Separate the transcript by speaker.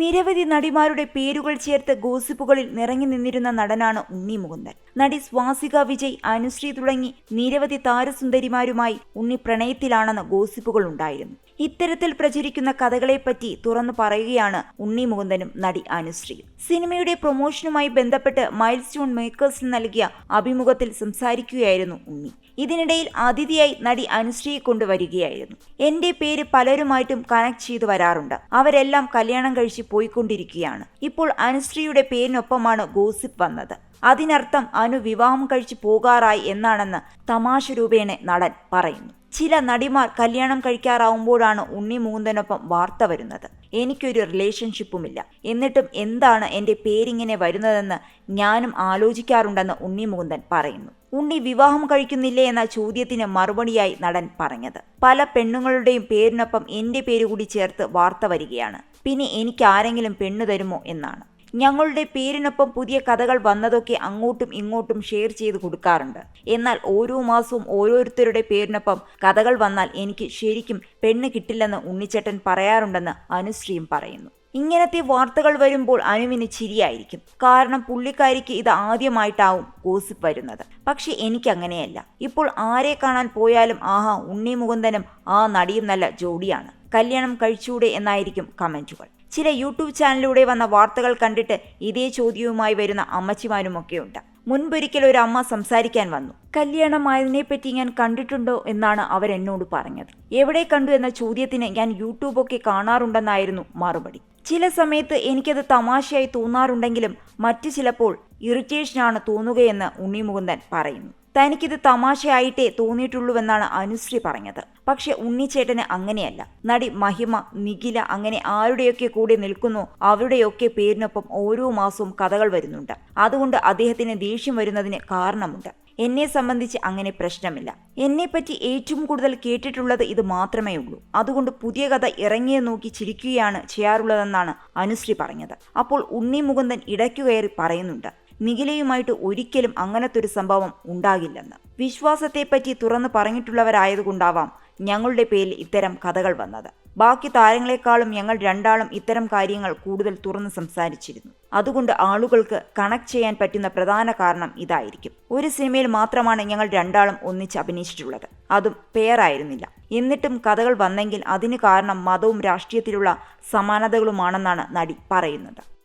Speaker 1: നിരവധി നടിമാരുടെ പേരുകൾ ചേർത്ത് ഗോസിപ്പുകളിൽ നിറങ്ങി നിന്നിരുന്ന നടനാണ് ഉണ്ണി മുകുന്ദൻ. നടി സ്വാസിക വിജയ് അനുശ്രീ തുടങ്ങി നിരവധി താരസുന്ദരിമാരുമായി ഉണ്ണി പ്രണയത്തിലാണെന്ന് ഗോസിപ്പുകൾ ഉണ്ടായിരുന്നു. ഇത്തരത്തിൽ പ്രചരിക്കുന്ന കഥകളെപ്പറ്റി തുറന്നു പറയുകയാണ് ഉണ്ണി മുകുന്ദനും നടി അനുശ്രീ സിനിമയുടെ പ്രൊമോഷനുമായി ബന്ധപ്പെട്ട് മൈൽ സ്റ്റോൺ മേക്കേഴ്സിന് നൽകിയ അഭിമുഖത്തിൽ സംസാരിക്കുകയായിരുന്നു ഉണ്ണി. ഇതിനിടയിൽ അതിഥിയായി നടി അനുശ്രീയെ കൊണ്ടുവരികയായിരുന്നു. എന്റെ പേര് പലരുമായിട്ടും കണക്ട് ചെയ്തു വരാറുണ്ട്. അവരെല്ലാം കല്യാണം കഴിച്ച് പോയിക്കൊണ്ടിരിക്കുകയാണ്. ഇപ്പോൾ അനുശ്രീയുടെ പേരിനൊപ്പമാണ് ഗോസിപ്പ് വന്നത്. അതിനർത്ഥം അനു വിവാഹം കഴിച്ചു പോകാറായി എന്നാണെന്ന് തമാശ രൂപേണ നടൻ പറയുന്നു. ചില നടിമാർ കല്യാണം കഴിക്കാറാവുമ്പോഴാണ് ഉണ്ണി മൂന്തനൊപ്പം വാർത്ത വരുന്നത്. എനിക്കൊരു റിലേഷൻഷിപ്പുമില്ല. എന്നിട്ടും എന്താണ് എന്റെ പേരിങ്ങനെ വരുന്നതെന്ന് ഞാനും ആലോചിക്കാറുണ്ടെന്ന് ഉണ്ണി മൂന്തൻ പറയുന്നു. ഉണ്ണി വിവാഹം കഴിക്കുന്നില്ലേ എന്ന ചോദ്യത്തിന് മറുപടിയായി നടൻ പറഞ്ഞത്. പല പെണ്ണുങ്ങളുടെയും പേരിനൊപ്പം എന്റെ പേര് കൂടി ചേർത്ത് വാർത്ത വരികയാണ്. പിന്നെ എനിക്ക് ആരെങ്കിലും പെണ്ണു തരുമോ എന്നാണ്. ഞങ്ങളുടെ പേരിനൊപ്പം പുതിയ കഥകൾ വന്നതൊക്കെ അങ്ങോട്ടും ഇങ്ങോട്ടും ഷെയർ ചെയ്ത് കൊടുക്കാറുണ്ട്. എന്നാൽ ഓരോ മാസവും ഓരോരുത്തരുടെ പേരിനൊപ്പം കഥകൾ വന്നാൽ എനിക്ക് ശരിക്കും പെണ്ണ് കിട്ടില്ലെന്ന് ഉണ്ണിച്ചേട്ടൻ പറയാറുണ്ടെന്ന് അനുശ്രീയും പറയുന്നു. ഇങ്ങനത്തെ വാർത്തകൾ വരുമ്പോൾ അനുവിന് ചിരിയായിരിക്കും. കാരണം പുള്ളിക്കാരിക്ക് ഇത് ആദ്യമായിട്ടാവും ഗോസിപ്പ് വരുന്നത്. പക്ഷെ എനിക്കങ്ങനെയല്ല. ഇപ്പോൾ ആരെ കാണാൻ പോയാലും ആഹാ ഉണ്ണി മുകുന്ദനും ആ നടിയും നല്ല ജോഡിയാണ്. കല്യാണം കഴിച്ചൂടെ എന്നായിരിക്കും കമന്റുകൾ. ചില യൂട്യൂബ് ചാനലിലൂടെ വന്ന വാർത്തകൾ കണ്ടിട്ട് ഇതേ ചോദ്യവുമായി വരുന്ന അമ്മച്ചിമാരുമൊക്കെയുണ്ട്. മുൻപൊരിക്കൽ ഒരു അമ്മ സംസാരിക്കാൻ വന്നു. കല്യാണമായതിനെപ്പറ്റി ഞാൻ കണ്ടിട്ടുണ്ടോ? എന്നാണ് അവർ എന്നോട് പറഞ്ഞത്. എവിടെ കണ്ടു? എന്ന ചോദ്യത്തിന് ഞാൻ യൂട്യൂബൊക്കെ കാണാറുണ്ടെന്നായിരുന്നു മറുപടി. ചില സമയത്ത് എനിക്കത് തമാശയായി തോന്നാറുണ്ടെങ്കിലും മറ്റു ചിലപ്പോൾ ഇറിറ്റേഷനാണ് തോന്നുകയെന്ന് ഉണ്ണിമുകുന്ദൻ പറയുന്നു. തനിക്കിത് തമാശയായിട്ടേ തോന്നിയിട്ടുള്ളൂവെന്നാണ് അനുശ്രീ പറഞ്ഞത്. പക്ഷെ ഉണ്ണിച്ചേട്ടന് അങ്ങനെയല്ല. നടി മഹിമ നിഖില അങ്ങനെ ആരുടെയൊക്കെ കൂടെ നിൽക്കുന്നു അവരുടെയൊക്കെ പേരിനൊപ്പം ഓരോ മാസവും കഥകൾ വരുന്നുണ്ട്. അതുകൊണ്ട് അദ്ദേഹത്തിന് ദേഷ്യം വരുന്നതിന് കാരണമുണ്ട്. എന്നെ സംബന്ധിച്ച് അങ്ങനെ പ്രശ്നമില്ല. എന്നെപ്പറ്റി ഏറ്റവും കൂടുതൽ കേട്ടിട്ടുള്ളത് ഇത് മാത്രമേ ഉള്ളൂ. അതുകൊണ്ട് പുതിയ കഥ ഇറങ്ങിയെ നോക്കി ചിരിക്കുകയാണ് ചെയ്യാറുള്ളതെന്നാണ് അനുശ്രീ പറഞ്ഞത്. അപ്പോൾ ഉണ്ണി മുകുന്ദൻ ഇടയ്ക്കു കയറി പറയുന്നുണ്ട്. നിഖിലയുമായിട്ട് ഒരിക്കലും അങ്ങനത്തെ ഒരു സംഭവം ഉണ്ടാകില്ലെന്ന്. വിശ്വാസത്തെപ്പറ്റി തുറന്നു പറഞ്ഞിട്ടുള്ളവരായതുകൊണ്ടാവാം ഞങ്ങളുടെ പേരിൽ ഇത്തരം കഥകൾ വന്നത്. ബാക്കി താരങ്ങളെക്കാളും ഞങ്ങൾ രണ്ടാളും ഇത്തരം കാര്യങ്ങൾ കൂടുതൽ തുറന്ന് സംസാരിച്ചിരുന്നു. അതുകൊണ്ട് ആളുകൾക്ക് കണക്ട് ചെയ്യാൻ പറ്റുന്ന പ്രധാന കാരണം ഇതായിരിക്കും. ഒരു സിനിമയിൽ മാത്രമാണ് ഞങ്ങൾ രണ്ടാളും ഒന്നിച്ച് അഭിനയിച്ചിട്ടുള്ളത്. അതും പേറായിരുന്നില്ല എന്നിട്ടും കഥകൾ വന്നെങ്കിൽ അതിന് കാരണം മതവും രാഷ്ട്രീയത്തിലുള്ള സമാനതകളുമാണെന്നാണ് നടി പറയുന്നത്.